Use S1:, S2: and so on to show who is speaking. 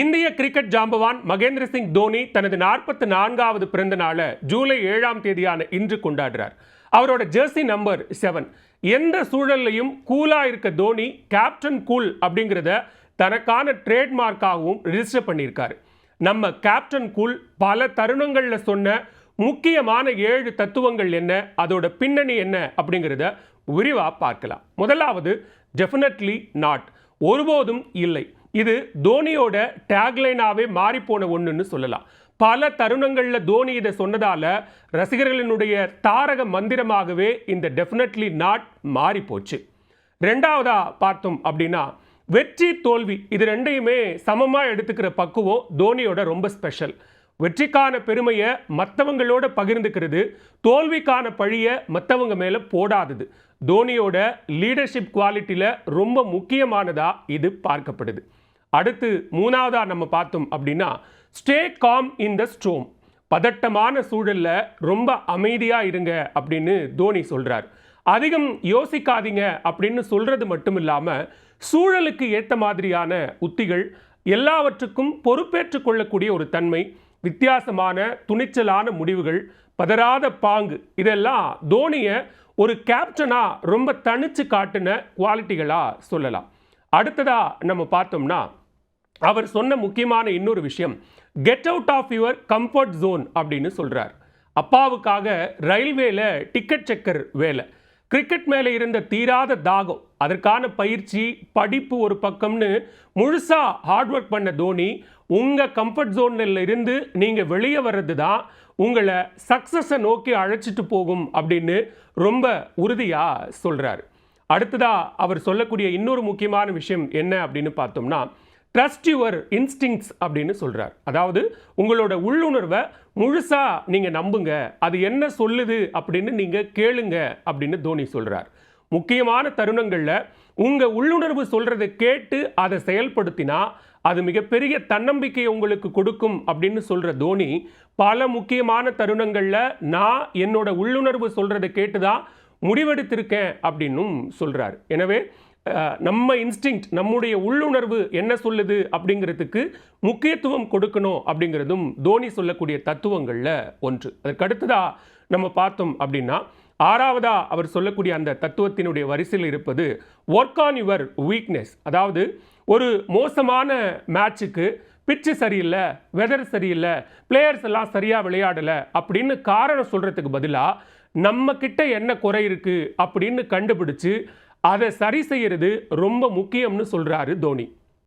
S1: இந்திய கிரிக்கெட் ஜாம்பவான் மகேந்திர சிங் தோனி தனது நாற்பத்தி நான்காவது பிறந்த நாளை ஜூலை ஏழாம் தேதியான இன்று கொண்டாடுறார். அவரோட ஜெர்சி நம்பர் செவன். எந்த சூழல்லையும் கூலாக இருக்க தோனி கேப்டன் கூல் அப்படிங்கிறத தனக்கான ட்ரேட்மார்க்காகவும் ரிஜிஸ்டர் பண்ணியிருக்காரு. நம்ம கேப்டன் கூல் பல தருணங்களில் சொன்ன முக்கியமான ஏழு தத்துவங்கள் என்ன அதோட பின்னணி என்ன அப்படிங்கிறத விரிவாக பார்க்கலாம். முதலாவது டெஃபினெட்லி நாட் ஒருபோதும் இல்லை. இது தோனியோட டேக்லைனாவே மாறிப்போன ஒன்றுன்னு சொல்லலாம். பல தருணங்களில் தோனி இதை சொன்னதால் ரசிகர்களினுடைய தாரக மந்திரமாகவே இந்த டெஃபினெட்லி நாட் மாறி போச்சு பார்த்தோம் அப்படின்னா வெற்றி தோல்வி இது ரெண்டையுமே சமமாக எடுத்துக்கிற பக்குவம் தோனியோட ரொம்ப ஸ்பெஷல் வெற்றிக்கான பெருமையை மற்றவங்களோட பகிர்ந்துக்கிறது தோல்விக்கான பழியை மற்றவங்க மேலே போடாதது. தோனியோட லீடர்ஷிப் குவாலிட்டியில் ரொம்ப முக்கியமானதாக இது பார்க்கப்படுது. அடுத்து மூணாவதாக நம்ம பார்த்தோம் அப்படின்னா stay calm in the storm பதட்டமான சூழலில் ரொம்ப அமைதியாக இருங்க அப்படின்னு தோனி சொல்கிறார் அதிகம் யோசிக்காதீங்க அப்படின்னு சொல்கிறது மட்டும் இல்லாமல் சூழலுக்கு ஏற்ற மாதிரியான உத்திகள் எல்லாவற்றுக்கும் பொறுப்பேற்றுக் கொள்ளக்கூடிய ஒரு தன்மை வித்தியாசமான துணிச்சலான முடிவுகள் பதறாத பாங்கு இதெல்லாம் தோனியை ஒரு கேப்டனாக ரொம்ப தனிச்சு காட்டின குவாலிட்டிகளாக சொல்லலாம். அடுத்ததாக நம்ம பார்த்தோம்னா அவர் சொன்ன முக்கியமான இன்னொரு விஷயம் get out of your comfort zone அப்படின்னு சொல்கிறார் அப்பாவுக்காக ரயில்வேல டிக்கெட் செக்கர் வேலை. கிரிக்கெட் மேலே இருந்த தீராத தாகம் அதற்கான பயிற்சி படிப்பு ஒரு பக்கம்னு முழுசாக ஹார்ட் ஒர்க் பண்ண தோனி உங்கள் கம்ஃபர்ட் ஜோனில் இருந்து நீங்கள் வெளியே வர்றது தான் உங்களை சக்ஸஸை நோக்கி அழைச்சிட்டு போகும் அப்படின்னு ரொம்ப உறுதியாக சொல்கிறார் அடுத்ததாக அவர் சொல்லக்கூடிய இன்னொரு முக்கியமான விஷயம் என்ன அப்படின்னு பார்த்தோம்னா ட்ரஸ்ட் யுவர் இன்ஸ்டிங்ஸ் அப்படின்னு சொல்கிறார் அதாவது உங்களோட உள்ளுணர்வை முழுசாக நீங்கள் நம்புங்க. அது என்ன சொல்லுது அப்படின்னு நீங்கள் கேளுங்க அப்படின்னு தோனி சொல்கிறார் முக்கியமான தருணங்களில் உங்கள் உள்ளுணர்வு சொல்கிறத கேட்டு அதை செயல்படுத்தினா அது மிகப்பெரிய தன்னம்பிக்கையை உங்களுக்கு கொடுக்கும் அப்படின்னு சொல்கிற தோனி பல முக்கியமான தருணங்களில் நான் என்னோட உள்ளுணர்வு சொல்கிறத கேட்டு தான் முடிவெடுத்திருக்கேன் அப்படின்னும் சொல்கிறார் எனவே நம்ம இன்ஸ்டிங்க்ட் நம்முடைய உள்ளுணர்வு என்ன சொல்லுது அப்படிங்கிறதுக்கு முக்கியத்துவம் கொடுக்கணும் அப்படிங்கிறதும் தோனி சொல்லக்கூடிய தத்துவங்களில் ஒன்று. அதற்கு நம்ம பார்த்தோம் அப்படின்னா ஆறாவதா அவர் சொல்லக்கூடிய அந்த தத்துவத்தினுடைய வரிசையில் இருப்பது ஒர்க் ஆன் யுவர் வீக்னஸ் அதாவது ஒரு மோசமான மேட்சுக்கு பிச்சு சரியில்லை வெதர் சரியில்லை பிளேயர்ஸ் எல்லாம் சரியாக விளையாடலை அப்படின்னு காரணம் சொல்கிறதுக்கு பதிலாக நம்ம கிட்ட என்ன குறை இருக்குது அப்படின்னு கண்டுபிடிச்சு அதை சரி செய்யறது ரொம்ப முக்கியம்னு சொல்கிறாரு தோனி.